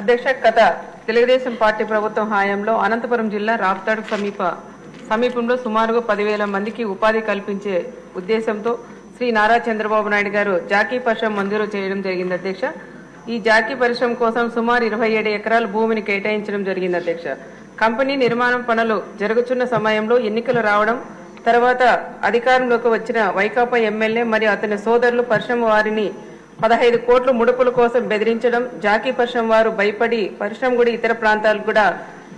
అధ్యక్ష కథ. తెలుగుదేశం పార్టీ ప్రభుత్వం హయాంలో అనంతపురం జిల్లా రాప్తాడు సమీప. సమీపంలో సుమారుగా పదివేల మందికి ఉపాధి కల్పించే ఉద్దేశంతో శ్రీ నారా చంద్రబాబు నాయుడు గారు జాకీ పరిశ్రమ మంజూరు చేయడం జరిగింది అధ్యక్ష. ఈ జాకీ పరిశ్రమ కోసం సుమారు ఇరవై ఏడు ఎకరాల భూమిని కేటాయించడం జరిగింది అధ్యక్ష. కంపెనీ నిర్మాణం పనులు జరుగుతున్న సమయంలో ఎన్నికలు రావడం తర్వాత అధికారంలోకి వచ్చిన వైకాపా ఎమ్మెల్యే మరియు అతని సోదరులు పరిశ్రమ వారిని పదహైదు కోట్లు ముడుపుల కోసం బెదిరించడం జాకీ పరిశ్రమ వారు భయపడి పరిశ్రమ కూడా ఇతర ప్రాంతాలకు కూడా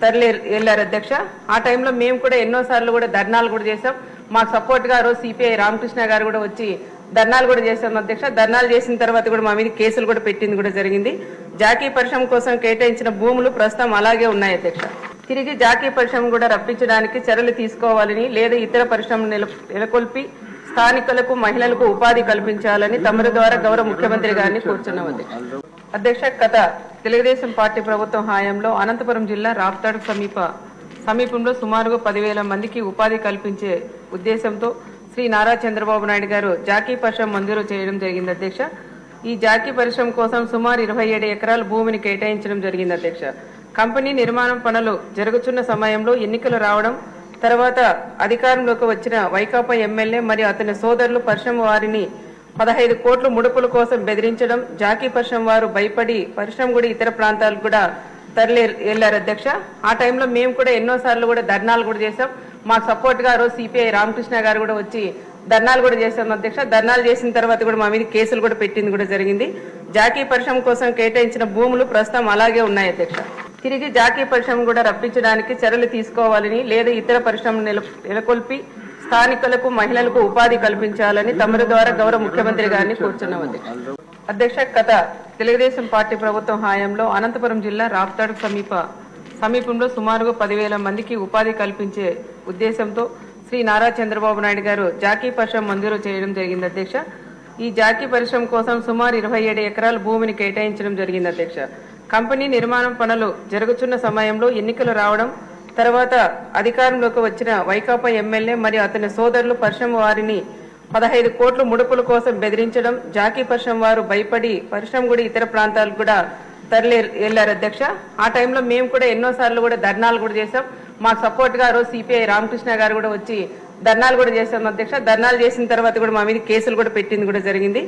తరలి వెళ్ళారు అధ్యక్ష. ఆ టైంలో మేము కూడా ఎన్నో సార్లు కూడా ధర్నాలు కూడా చేసాం మాకు సపోర్ట్ గారు ఆ రోజు సిపిఐ రామకృష్ణ గారు కూడా వచ్చి ధర్నాలు కూడా చేశాం అధ్యక్ష. ధర్నాలు చేసిన తర్వాత కూడా మా మీద కేసులు కూడా పెట్టింది కూడా జరిగింది. జాకీ పరిశ్రమ కోసం కేటాయించిన భూములు ప్రస్తుతం అలాగే ఉన్నాయి అధ్యక్ష. తిరిగి జాకీ పరిశ్రమ కూడా రప్పించడానికి చర్యలు తీసుకోవాలని లేదా ఇతర పరిశ్రమలు నెలకొల్పి స్థానికులకు మహిళలకు ఉపాధి కల్పించాలని తమరి ద్వారా గౌరవ ముఖ్యమంత్రి గారిని కూర్చున్నది అధ్యక్ష అధ్యక్ష కథ తెలుగుదేశం పార్టీ ప్రభుత్వం హయాంలో అనంతపురం జిల్లా రాప్తాడు సమీప సమీపంలో సుమారుగా పదివేల మందికి ఉపాధి కల్పించే ఉద్దేశంతో శ్రీ నారా చంద్రబాబు నాయుడు గారు జాకీ పరిశ్రమ మంజూరు చేయడం జరిగింది అధ్యక్ష. ఈ జాకీ పరిశ్రమ కోసం సుమారు ఇరవై ఏడు ఎకరాల భూమిని కేటాయించడం జరిగింది అధ్యక్ష. కంపెనీ నిర్మాణం పనులు జరుగుతున్న సమయంలో ఎన్నికలు రావడం తర్వాత అధికారంలోకి వచ్చిన వైకాపా ఎమ్మెల్యే మరియు అతని సోదరులు పరిశ్రమ వారిని పదహైదు కోట్లు ముడుపుల కోసం బెదిరించడం జాకీ పరిశ్రమ వారు భయపడి పరిశ్రమ కూడా ఇతర ప్రాంతాలకు కూడా తరలి వెళ్ళారు అధ్యక్ష. ఆ టైంలో మేము కూడా ఎన్నో సార్లు కూడా ధర్నాలు కూడా చేసాం మాకు సపోర్ట్గా ఆ రోజు సిపిఐ రామకృష్ణ గారు కూడా వచ్చి ధర్నాలు కూడా చేశాం అధ్యక్ష. ధర్నాలు చేసిన తర్వాత కూడా మా మీద కేసులు కూడా పెట్టింది కూడా జరిగింది. జాకీ పరిశ్రమ కోసం కేటాయించిన భూములు ప్రస్తుతం అలాగే ఉన్నాయి అధ్యక్ష. తిరిగి జాకీ పరిశ్రమ కూడా రప్పించడానికి చర్యలు తీసుకోవాలని లేదా ఇతర పరిశ్రమలు నెలకొల్పి స్థానికులకు మహిళలకు ఉపాధి కల్పించాలని తమరి ద్వారా గౌరవ ముఖ్యమంత్రి గారిని కోరుచున్నాం అధ్యక్ష అధ్యక్ష కథ తెలుగుదేశం పార్టీ ప్రభుత్వం హయాంలో అనంతపురం జిల్లా రాప్తాడు సమీప సమీపంలో సుమారుగా పదివేల మందికి ఉపాధి కల్పించే ఉద్దేశంతో శ్రీ నారా చంద్రబాబు నాయుడు గారు జాకీ పరిశ్రమ మంజూరు చేయడం జరిగింది అధ్యక్ష. ఈ జాకీ పరిశ్రమ కోసం సుమారు ఇరవై ఏడు ఎకరాల భూమిని కేటాయించడం జరిగింది అధ్యక్ష. కంపెనీ నిర్మాణం పనులు జరుగుతున్న సమయంలో ఎన్నికలు రావడం తర్వాత అధికారంలోకి వచ్చిన వైకాపా ఎమ్మెల్యే మరియు అతని సోదరులు పరిశ్రమ వారిని పదహైదు కోట్ల ముడుపుల కోసం బెదిరించడం జాకీ పరిశ్రమ వారు భయపడి పరిశ్రమ కూడా ఇతర ప్రాంతాలకు కూడా తరలి వెళ్ళారు అధ్యక్ష. ఆ టైంలో మేము కూడా ఎన్నో సార్లు కూడా ధర్నాలు కూడా చేసాం మాకు సపోర్ట్ గారు ఆ రోజు సిపిఐ రామకృష్ణ గారు కూడా వచ్చి ధర్నాలు కూడా చేశాం అధ్యక్ష. ధర్నాలు చేసిన తర్వాత కూడా మా మీద కేసులు కూడా పెట్టింది కూడా జరిగింది.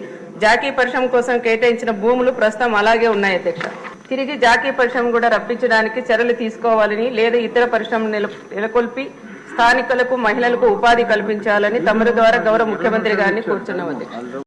జాకీ పరిశ్రమ కోసం కేటాయించిన భూములు ప్రస్తుతం అలాగే ఉన్నాయి అధ్యక్ష. తిరిగి జాకీ పరిశ్రమ కూడా రప్పించడానికి చర్యలు తీసుకోవాలని లేదా ఇతర పరిశ్రమ నెలకొల్పి స్థానికులకు మహిళలకు ఉపాధి కల్పించాలని తమరి ద్వారా గౌరవ ముఖ్యమంత్రి గారిని కోరుచున్నాం